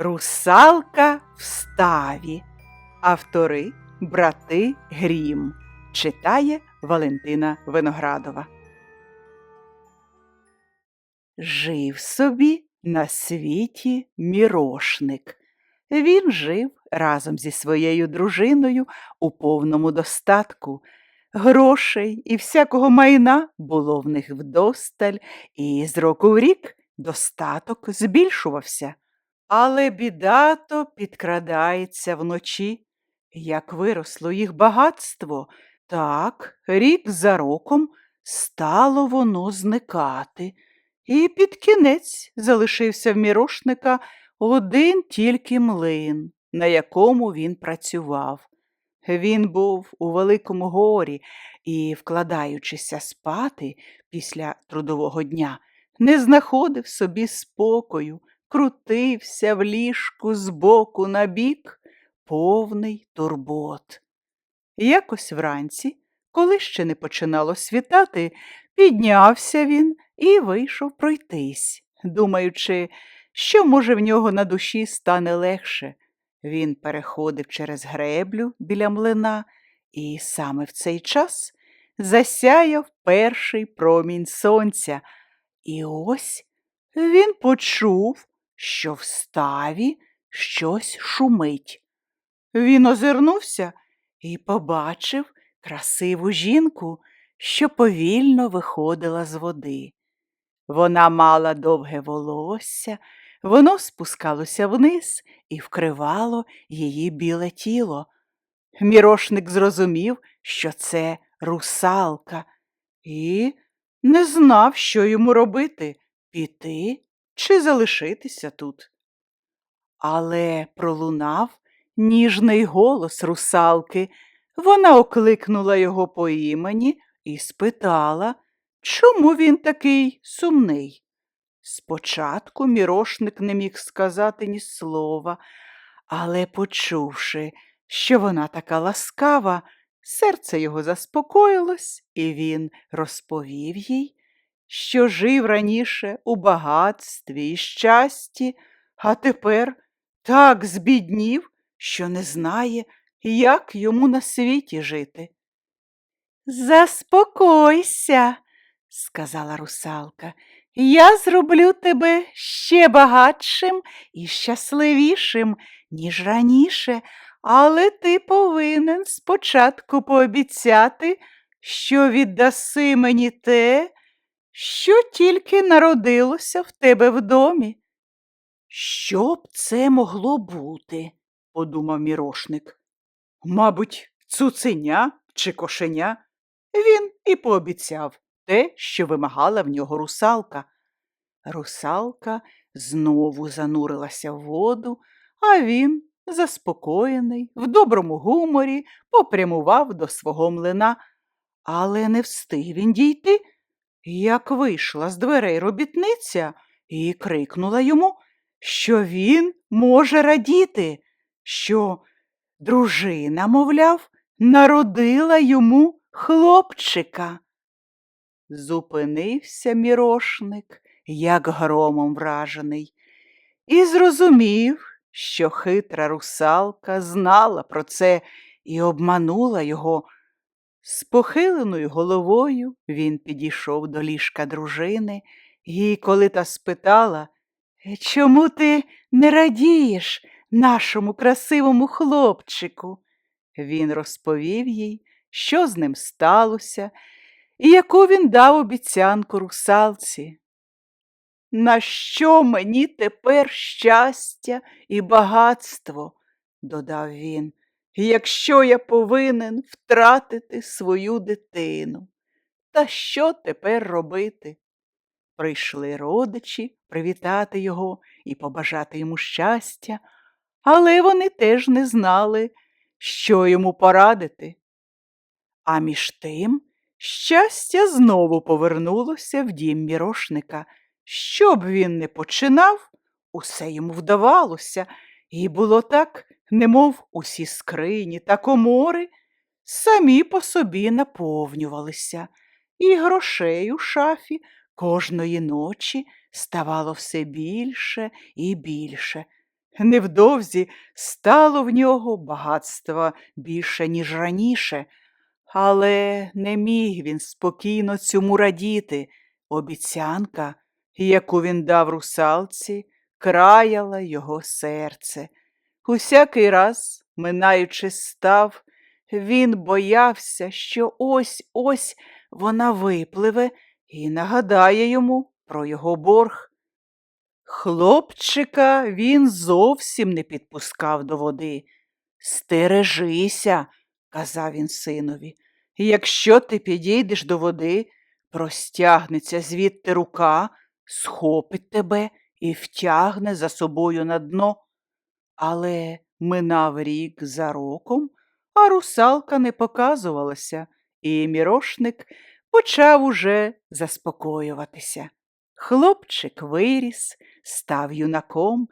Русалка в ставі. Автори брати Грім. Читає Валентина Виноградова. Жив собі на світі мірошник. Він жив разом зі своєю дружиною у повному достатку. Грошей і всякого майна було в них вдосталь, і з року в рік достаток збільшувався. Але біда то підкрадається вночі. Як виросло їх багатство, так рік за роком стало воно зникати. І під кінець залишився в мірошника один тільки млин, на якому він працював. Він був у великому горі і, вкладаючися спати після трудового дня, не знаходив собі спокою, крутився в ліжку з боку на бік, повний турбот. Якось вранці, коли ще не починало світати, піднявся він і вийшов пройтись, думаючи, що, може, в нього на душі стане легше. Він переходив через греблю біля млина, і саме в цей час засяяв перший промінь сонця. І ось він почув, що в ставі щось шумить. Він озирнувся і побачив красиву жінку, що повільно виходила з води. Вона мала довге волосся, воно спускалося вниз і вкривало її біле тіло. Мірошник зрозумів, що це русалка, і не знав, що йому робити піти чи залишитися тут. Але пролунав ніжний голос русалки. Вона окликнула його по імені і спитала, чому він такий сумний. Спочатку мірошник не міг сказати ні слова, але, почувши, що вона така ласкава, серце його заспокоїлось, і він розповів їй, що жив раніше у багатстві і щасті, а тепер так збіднів, що не знає, як йому на світі жити. Заспокойся, сказала русалка, я зроблю тебе ще багатшим і щасливішим, ніж раніше, але ти повинен спочатку пообіцяти, що віддаси мені те, що тільки народилося в тебе в домі. Що б це могло бути? подумав мірошник. Мабуть, цуценя чи кошеня. Він і пообіцяв те, що вимагала в нього русалка. Русалка знову занурилася в воду, а він, заспокоєний, в доброму гуморі, попрямував до свого млина. Але не встиг він дійти, як вийшла з дверей робітниця і крикнула йому, що він може радіти, що дружина, мовляв, народила йому хлопчика. Зупинився мірошник, як громом вражений, і зрозумів, що хитра русалка знала про це і обманула його. З похиленою головою він підійшов до ліжка дружини, і коли та спитала, «Е, чому ти не радієш нашому красивому хлопчику? Він розповів їй, що з ним сталося, і яку він дав обіцянку русалці. На що мені тепер щастя і багатство, додав він, якщо я повинен втратити свою дитину. Та що тепер робити? Прийшли родичі привітати його і побажати йому щастя, але вони теж не знали, що йому порадити. А між тим щастя знову повернулося в дім мірошника. Що б він не починав, усе йому вдавалося, і було так, немов усі скрині та комори самі по собі наповнювалися, і грошей у шафі кожної ночі ставало все більше і більше. Невдовзі стало в нього багатства більше, ніж раніше, але не міг він спокійно цьому радіти. Обіцянка, яку він дав русалці, краяла його серце. Усякий раз, минаючи став, він боявся, що ось ось вона випливе і нагадає йому про його борг. Хлопчика він зовсім не підпускав до води. Стережися, казав він синові, якщо ти підійдеш до води, простягнеться звідти рука, схопить тебе і втягне за собою на дно. Але минав рік за роком, а русалка не показувалася, і мірошник почав уже заспокоюватися. Хлопчик виріс, став юнаком,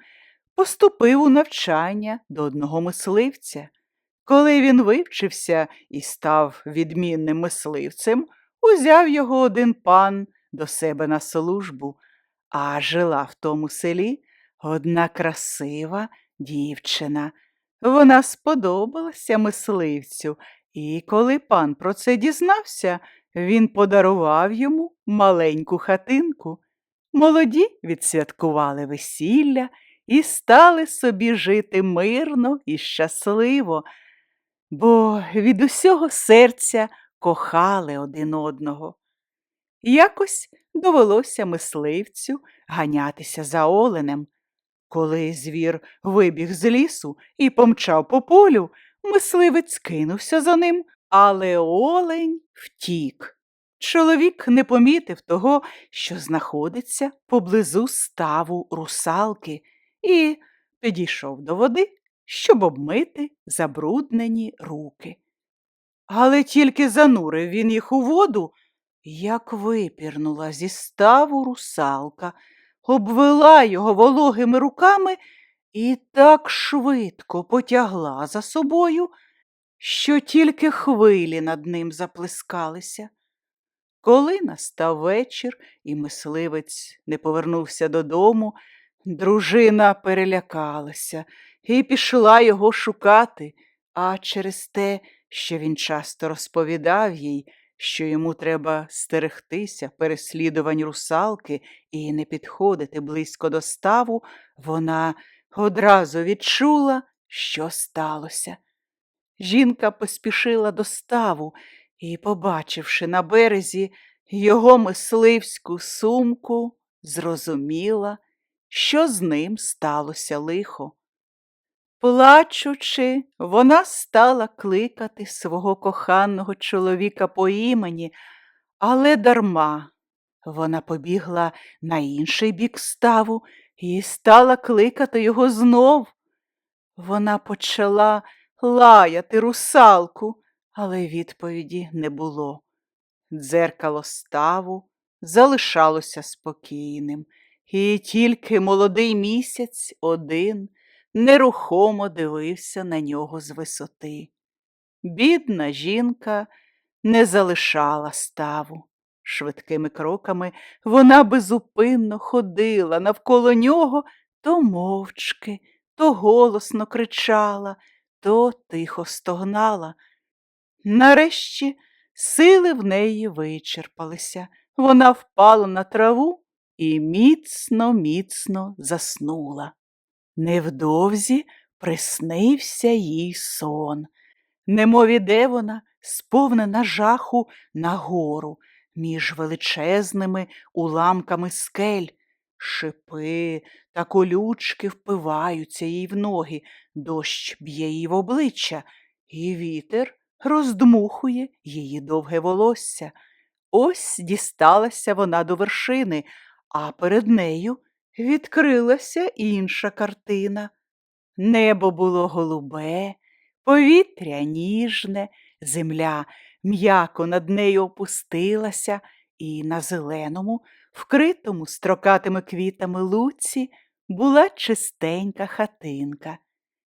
поступив у навчання до одного мисливця. Коли він вивчився і став відмінним мисливцем, узяв його один пан до себе на службу, а жила в тому селі одна красива дівчина. Вона сподобалася мисливцю, і коли пан про це дізнався, він подарував йому маленьку хатинку. Молоді відсвяткували весілля і стали собі жити мирно і щасливо, бо від усього серця кохали один одного. Якось довелося мисливцю ганятися за оленем. Коли звір вибіг з лісу і помчав по полю, мисливець кинувся за ним, але олень втік. Чоловік не помітив того, що знаходиться поблизу ставу русалки, і підійшов до води, щоб обмити забруднені руки. Але тільки занурив він їх у воду, як випірнула зі ставу русалка, обвела його вологими руками і так швидко потягла за собою, що тільки хвилі над ним заплескалися. Коли настав вечір і мисливець не повернувся додому, дружина перелякалася і пішла його шукати, а через те, що він часто розповідав їй, що йому треба стерегтися переслідувань русалки і не підходити близько до ставу, вона одразу відчула, що сталося. Жінка поспішила до ставу і, побачивши на березі його мисливську сумку, зрозуміла, що з ним сталося лихо. Плачучи, вона стала кликати свого коханого чоловіка по імені, але дарма. Вона побігла на інший бік ставу і стала кликати його знов. Вона почала лаяти русалку, але відповіді не було. Дзеркало ставу залишалося спокійним, і тільки молодий місяць один нерухомо дивився на нього з висоти. Бідна жінка не залишала ставу. Швидкими кроками вона безупинно ходила навколо нього то мовчки, то голосно кричала, то тихо стогнала. Нарешті сили в неї вичерпалися. Вона впала на траву і міцно, міцно заснула. Невдовзі приснився їй сон. Немов іде вона, сповнена жаху нагору, між величезними уламками скель. Шипи та колючки впиваються їй в ноги, дощ б'є їй в обличчя, і вітер роздмухує її довге волосся. Ось дісталася вона до вершини, а перед нею відкрилася інша картина. Небо було голубе, повітря ніжне, земля м'яко над нею опустилася, і на зеленому, вкритому строкатими квітами луці була чистенька хатинка.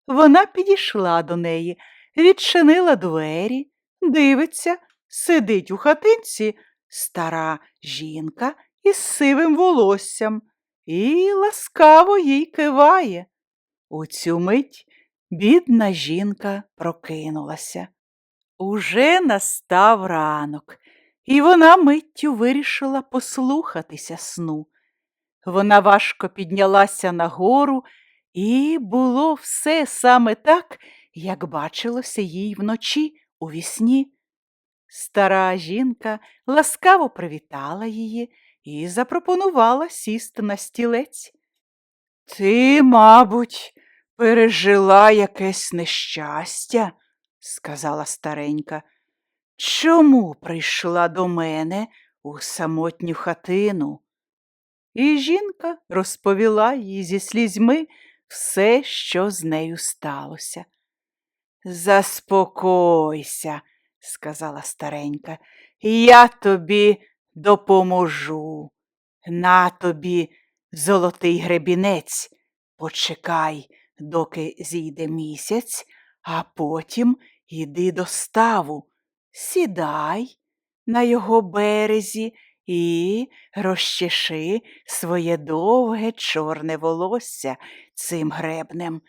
Вона підійшла до неї, відчинила двері, дивиться, сидить у хатинці стара жінка із сивим волоссям і ласкаво їй киває. У цю мить бідна жінка прокинулася. Уже настав ранок, і вона миттю вирішила послухатися сну. Вона важко піднялася нагору, і було все саме так, як бачилося їй вночі у вісні. Стара жінка ласкаво привітала її і запропонувала сісти на стілець. Ти, мабуть, пережила якесь нещастя, сказала старенька. Чому прийшла до мене у самотню хатину? І жінка розповіла їй зі слізьми все, що з нею сталося. Заспокойся, сказала старенька, я тобі допоможу. На тобі золотий гребінець. Почекай, доки зійде місяць, а потім іди до ставу, сідай на його березі і розчеши своє довге чорне волосся цим гребнем.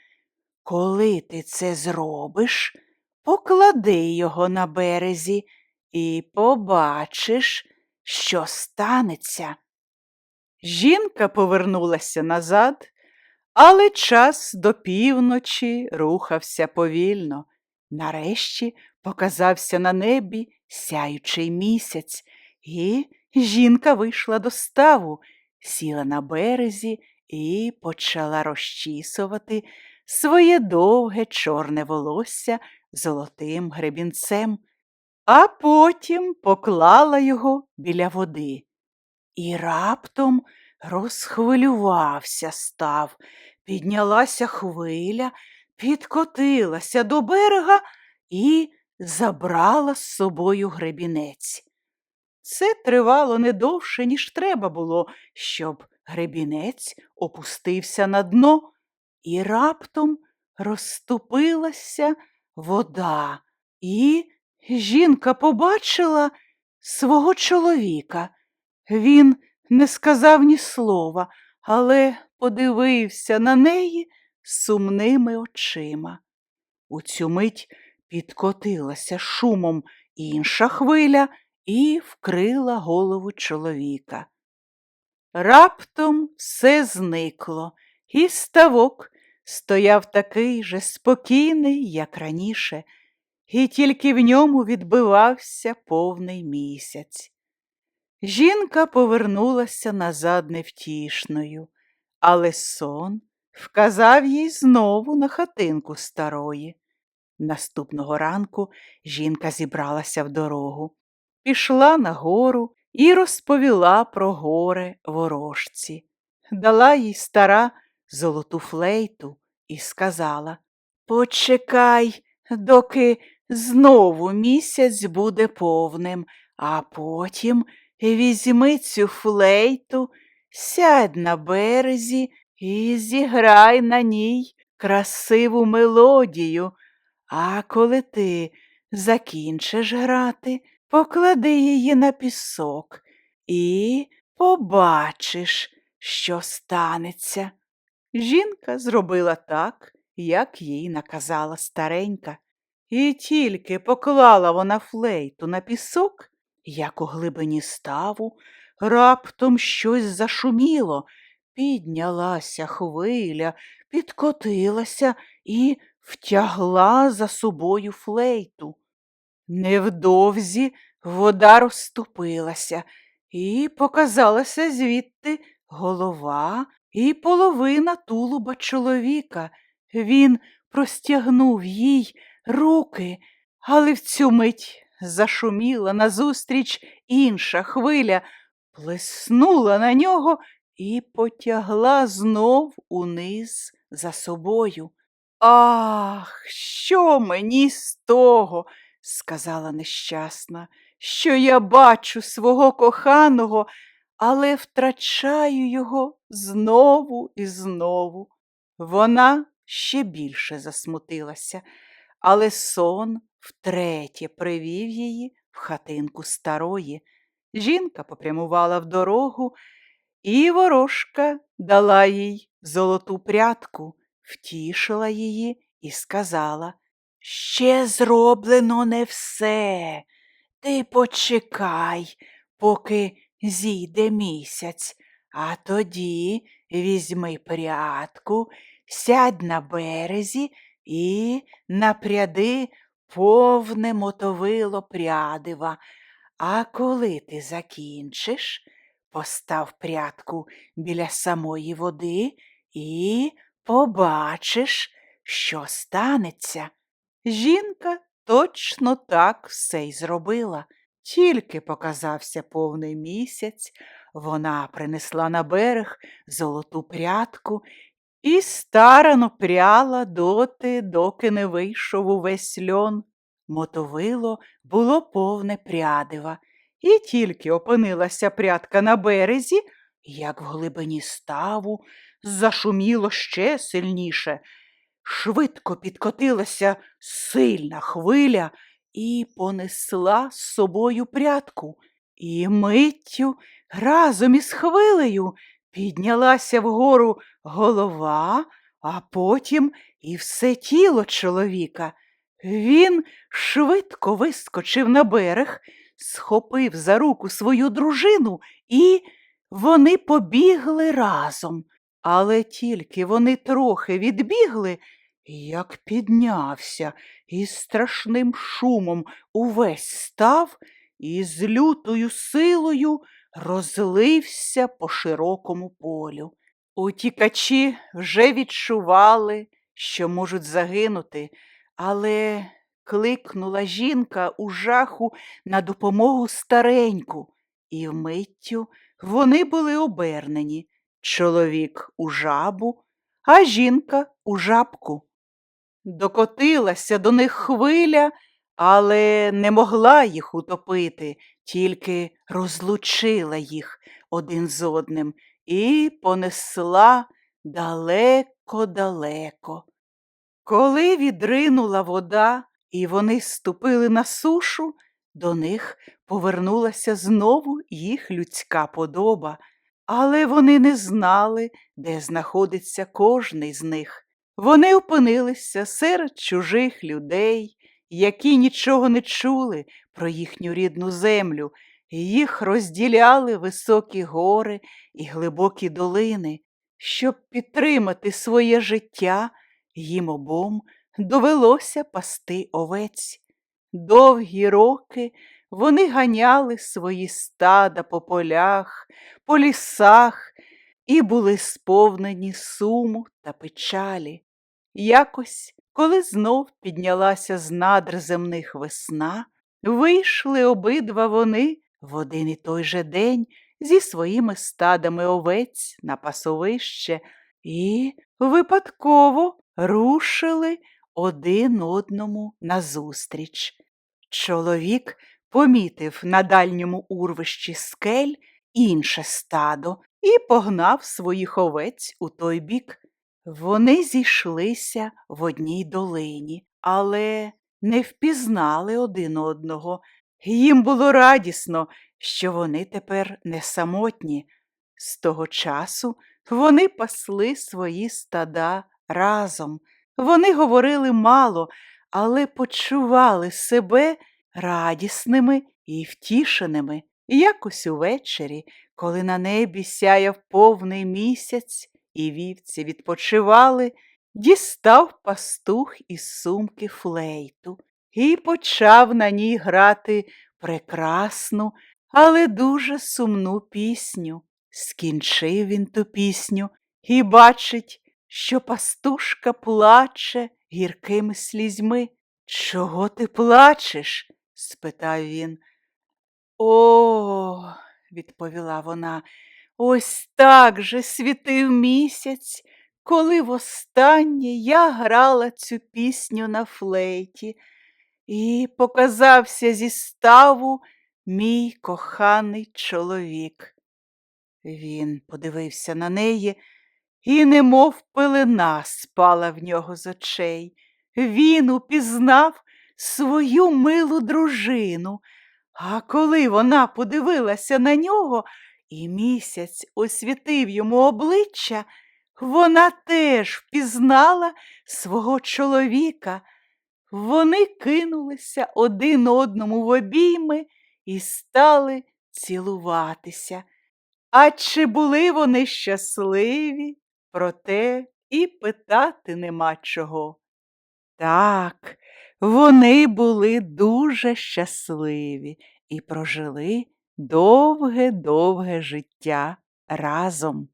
Коли ти це зробиш, поклади його на березі і побачиш, що станеться. Жінка повернулася назад, але час до півночі рухався повільно. Нарешті показався на небі сяючий місяць, і жінка вийшла до ставу, сіла на березі і почала розчісувати своє довге чорне волосся золотим гребінцем, а потім поклала його біля води. І раптом розхвилювався став, піднялася хвиля, підкотилася до берега і забрала з собою гребінець. Це тривало не довше, ніж треба було, щоб гребінець опустився на дно, і раптом розступилася вода, і жінка побачила свого чоловіка. Він не сказав ні слова, але подивився на неї сумними очима. У цю мить підкотилася шумом інша хвиля і вкрила голову чоловіка. Раптом все зникло, і ставок стояв такий же спокійний, як раніше, і тільки в ньому відбивався повний місяць. Жінка повернулася назад невтішною, але сон вказав їй знову на хатинку старої. Наступного ранку жінка зібралася в дорогу, пішла на гору і розповіла про горе ворожці. Дала їй стара золоту флейту і сказала Почекай, доки знову місяць буде повним, а потім візьми цю флейту, сядь на березі і зіграй на ній красиву мелодію. А коли ти закінчиш грати, поклади її на пісок і побачиш, що станеться. Жінка зробила так, як їй наказала старенька, і тільки поклала вона флейту на пісок, як у глибині ставу, раптом щось зашуміло, піднялася хвиля, підкотилася і втягла за собою флейту. Невдовзі вода розступилася, і показалася звідти голова і половина тулуба чоловіка. Він простягнув їй руки, але в цю мить зашуміла назустріч інша хвиля, плеснула на нього і потягла знов униз за собою. Ах, що мені з того? сказала нещасна, що я бачу свого коханого, але втрачаю його знову і знову. Вона ще більше засмутилася, але сон втретє привів її в хатинку старої. Жінка попрямувала в дорогу, і ворожка дала їй золоту прядку. втішила її і сказала Ще зроблено не все. Ти почекай, поки зійде місяць, а тоді візьми прядку, сядь на березі і напряди повне мотовило прядива. А коли ти закінчиш, постав прядку біля самої води і побачиш, що станеться. Жінка точно так все й зробила. Тільки показався повний місяць, вона принесла на берег золоту прядку і старано пряла доти, доки не вийшов увесь льон. Мотовило було повне прядива, і тільки опинилася прядка на березі, як в глибині ставу зашуміло ще сильніше. Швидко підкотилася сильна хвиля і понесла з собою прядку. І миттю разом із хвилею піднялася вгору голова, а потім і все тіло чоловіка. Він швидко вискочив на берег, схопив за руку свою дружину, і вони побігли разом. Але тільки вони трохи відбігли, як піднявся із страшним шумом увесь став і з лютою силою розлився по широкому полю. Утікачі вже відчували, що можуть загинути, але кликнула жінка у жаху на допомогу стареньку, і вмиттю вони були обернені чоловік у жабу, а жінка у жабку. Докотилася до них хвиля, але не могла їх утопити, тільки розлучила їх один з одним і понесла далеко-далеко. Коли відринула вода, і вони ступили на сушу, до них повернулася знову їх людська подоба, але вони не знали, де знаходиться кожний з них. Вони опинилися серед чужих людей, які нічого не чули про їхню рідну землю, їх розділяли високі гори і глибокі долини. Щоб підтримати своє життя, їм обом довелося пасти овець. Довгі роки вони ганяли свої стада по полях, по лісах і були сповнені суму та печалі. Якось, коли знов піднялася з надр земних весна, вийшли обидва вони в один і той же день зі своїми стадами овець на пасовище і випадково рушили один одному назустріч. Чоловік помітив на дальньому урвищі скель інше стадо і погнав своїх овець у той бік. Вони зійшлися в одній долині, але не впізнали один одного. Їм було радісно, що вони тепер не самотні. З того часу вони пасли свої стада разом. Вони говорили мало, але почували себе радісними і втішеними. Якось увечері, коли на небі сяяв повний місяць і вівці відпочивали, дістав пастух із сумки флейту і почав на ній грати прекрасну, але дуже сумну пісню. Скінчив він ту пісню і бачить, що пастушка плаче гіркими слізьми. Чого ти плачеш? спитав він. О, відповіла вона, ось так же світив місяць, коли востаннє я грала цю пісню на флейті, і показався зі ставу мій коханий чоловік. Він подивився на неї, і немов пилина спала в нього з очей. Він упізнав свою милу дружину, а коли вона подивилася на нього, і місяць освітив йому обличчя, Вона теж впізнала свого чоловіка. Вони кинулися один одному в обійми і стали цілуватися. А чи були вони щасливі? Проте і питати нема чого. Так, вони були дуже щасливі і прожили довге-довге життя разом.